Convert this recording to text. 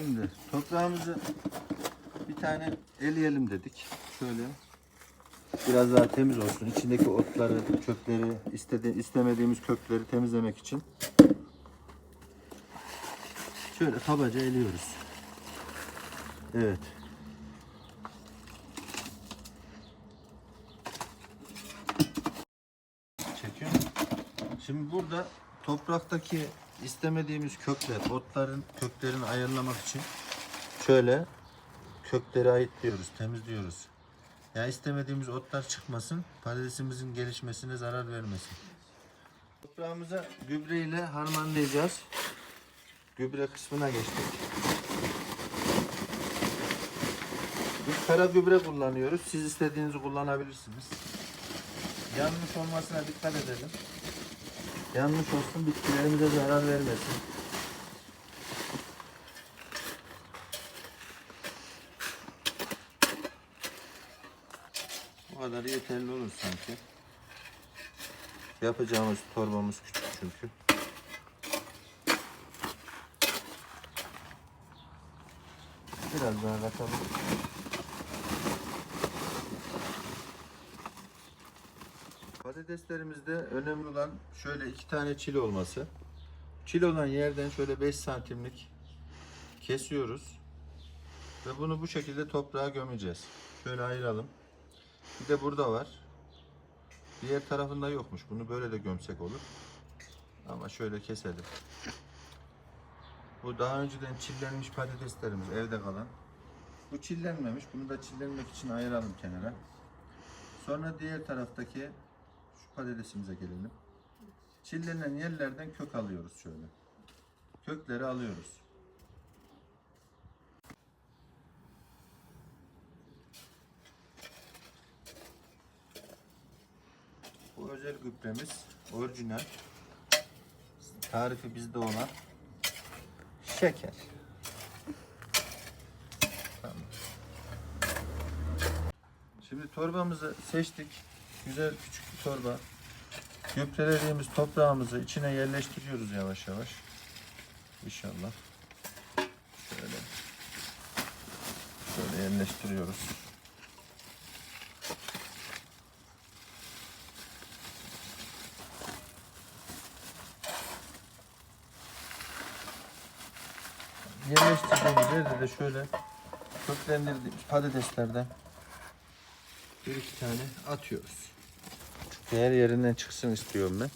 Şimdi toprağımızı bir tane eleyelim dedik. Şöyle biraz daha temiz olsun. İçindeki otları, çöpleri, istedi, istemediğimiz kökleri temizlemek için şöyle kabaca eliyoruz. Evet. Çekiyor. Şimdi burada topraktaki istemediğimiz kökler, otların köklerini ayarlamak için şöyle kökleri ayıtlıyoruz, temizliyoruz. Ya istemediğimiz otlar çıkmasın, patatesimizin gelişmesine zarar vermesin. Toprağımıza gübre ile harmanlayacağız. Gübre kısmına geçtik. Biz kara gübre kullanıyoruz. Siz istediğinizi kullanabilirsiniz. Yanlış olmasına dikkat edelim. Yanlış olsun bitkilerimize zarar vermesin. Bu kadar yeterli olur sanki. Yapacağımız torbamız küçük çünkü. Biraz daha katalım. Patateslerimizde önemli olan şöyle iki tane çil olması. Çil olan yerden şöyle 5 santimlik kesiyoruz. Ve bunu bu şekilde toprağa gömeceğiz. Şöyle ayıralım. Bir de burada var. Diğer tarafında yokmuş. Bunu böyle de gömsek olur. Ama şöyle keselim. Bu daha önceden çillenmiş patateslerimiz evde kalan. Bu çillenmemiş. Bunu da çillenmek için ayıralım kenara. Sonra diğer taraftaki patatesimize gelelim. Çillenen yerlerden kök alıyoruz şöyle. Kökleri alıyoruz. Bu özel gübremiz orijinal. Tarifi bizde olan şeker. Şimdi torbamızı seçtik. Güzel küçük bir torba. Gübrelediğimiz toprağımızı içine yerleştiriyoruz yavaş yavaş. İnşallah. Şöyle. Şöyle yerleştiriyoruz. Yerleştirdiğimiz yerde de şöyle köklendirdiğimiz patateslerden bir iki tane atıyoruz. Diğer yerinden çıksın istiyorum ben.